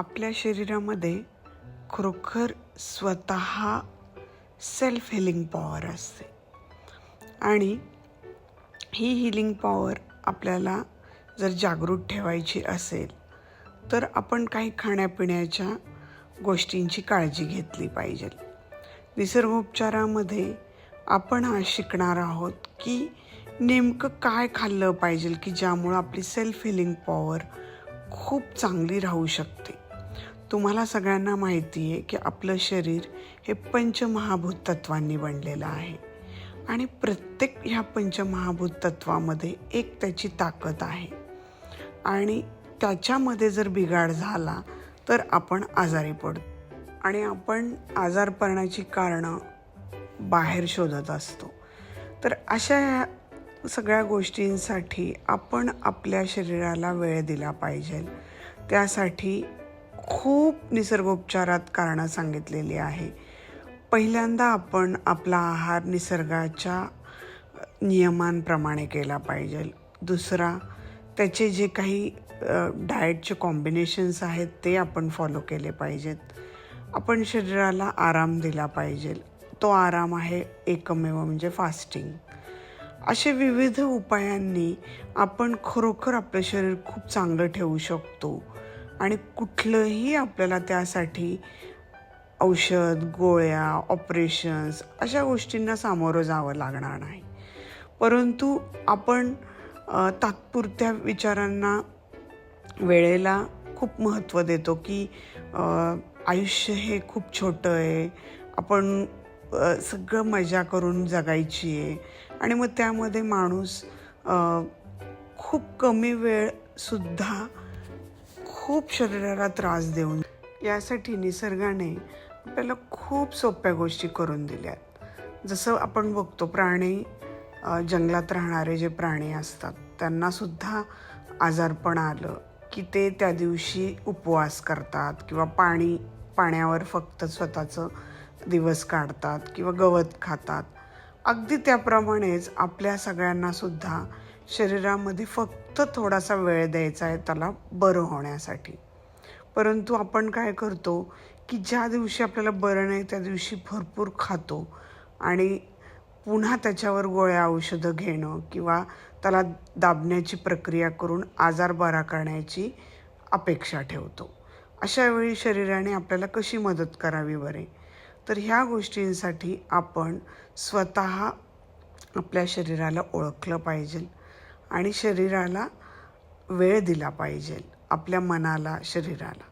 आपल्या शरीरामध्ये खरोखर स्वतः सेल्फ हिलिंग पॉवर असते. आणि ही हिलिंग पॉवर आपल्याला जर जागृत ठेवायची असेल तर आपण काही खाण्यापिण्याच्या गोष्टींची काळजी घेतली पाहिजे. निसर्गोपचारामध्ये आपण आज शिकणार आहोत की नेमकं काय खाल्लं पाहिजे की ज्यामुळं आपली सेल्फ हिलिंग पॉवर खूप चांगली राहू शकते. तुम्हाला सगळ्यांना माहिती आहे की आपलं शरीर हे पंचमहाभूत तत्वांनी बनलेलं आहे. आणि प्रत्येक ह्या पंचमहाभूत तत्वामध्ये एक त्याची ताकद आहे. आणि त्याच्यामध्ये जर बिघाड झाला तर आपण आजारी पडतो. आणि आपण आजारपणाची कारणं बाहेर शोधत असतो. तर अशा ह्या सगळ्या गोष्टींसाठी आपण आपल्या शरीराला वेळ दिला पाहिजे. त्यासाठी खूप निसर्गोपचारात कारणं सांगितलेली आहे. पहिल्यांदा आपण आपला आहार निसर्गाच्या नियमांप्रमाणे केला पाहिजे. दुसरा त्याचे जे काही डाएटचे कॉम्बिनेशन्स आहेत ते आपण फॉलो केले पाहिजेत. आपण शरीराला आराम दिला पाहिजे. तो आराम आहे एकमेव म्हणजे फास्टिंग. असे विविध उपायांनी आपण खरोखर आपलं शरीर खूप चांगलं ठेवू शकतो. आणि कुठलंही आपल्याला त्यासाठी औषध गोळ्या ऑपरेशन्स अशा गोष्टींना सामोरं जावं लागणार नाही. परंतु आपण तात्पुरत्या विचारांना वेळेला खूप महत्त्व देतो की आयुष्य हे खूप छोटं आहे. आपण सगळं मजा करून जगायची आहे आणि मग त्यामध्ये माणूस खूप कमी वेळसुद्धा खूप शरीराला त्रास देऊन यासाठी निसर्गाने आपल्याला खूप सोप्या गोष्टी करून दिल्यात. जसं आपण बघतो प्राणी जंगलात राहणारे जे प्राणी असतात त्यांनासुद्धा आजारपण आलं की ते त्या दिवशी उपवास करतात किंवा पाणी पाण्यावर फक्त स्वतःचं दिवस काढतात किंवा गवत खातात. अगदी त्याप्रमाणेच आपल्या सगळ्यांनासुद्धा शरीरामध्ये फक्त थोडासा वेळ द्यायचा आहे त्याला बरं होण्यासाठी. परंतु आपण काय करतो की ज्या दिवशी आपल्याला बरं नाही त्या दिवशी भरपूर खातो आणि पुन्हा त्याच्यावर गोळ्या औषधं घेणं किंवा त्याला दाबण्याची प्रक्रिया करून आजार बरा करण्याची अपेक्षा ठेवतो. अशा वेळी शरीराने आपल्याला कशी मदत करावी बरे? तर ह्या गोष्टींसाठी आपण स्वतः आपल्या शरीराला ओळखलं पाहिजे. आणि शरीराला वेळ दिला पाहिजे आपल्या मनाला शरीराला.